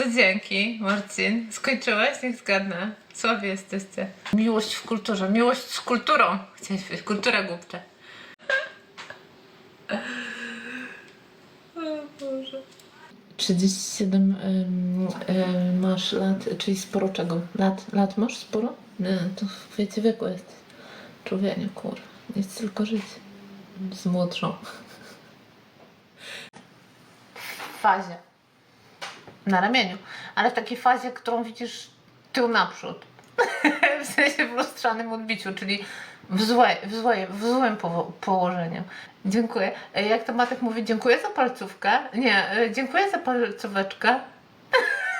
Co dzięki, Marcin? Skończyłeś? Niech zgadnę. Słabi jesteście. Miłość w kulturze. Miłość z kulturą. Chciałeś powiedzieć, kultura głupcza. O Boże. 37 masz lat, czyli sporo czego? Lat, lat masz sporo? Nie, to w wiecie wieku jest. Człowieniu, kur. Nic tylko żyć. Z młodszą. W fazie. Na ramieniu. Ale w takiej fazie, którą widzisz tył naprzód. w sensie w lustrzanym odbiciu, czyli w, złe, w, złe, w złym położeniu. Dziękuję. Jak to Matek mówi, dziękuję za palcówkę. Nie, e, dziękuję za palcóweczkę.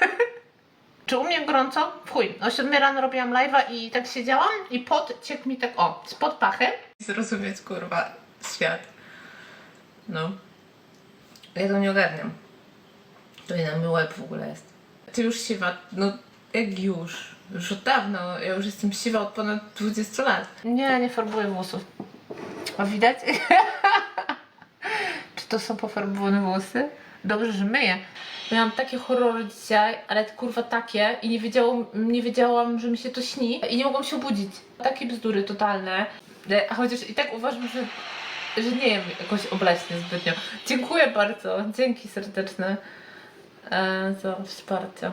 Czy u mnie gorąco? Chuj. O 7 rano robiłam live'a i tak siedziałam i pot ciekł mi tak o, spod pachy. Zrozumieć kurwa świat. No. Ja to nie ogarniam. To nie na mój łeb w ogóle jest. Ty już siwa, no jak już? Już od dawno. Ja już jestem siwa od ponad 20 lat. Nie, nie farbuję włosów. A widać? Czy to są pofarbowane włosy? Dobrze, że myję. Miałam takie horrory dzisiaj, ale kurwa takie i nie, wiedziałam, nie wiedziałam, że mi się to śni i nie mogłam się obudzić. Takie bzdury totalne. A chociaż i tak uważam, że, że nie jem jakoś obleśnie zbytnio. Dziękuję bardzo, dzięki serdeczne e, za wsparcie.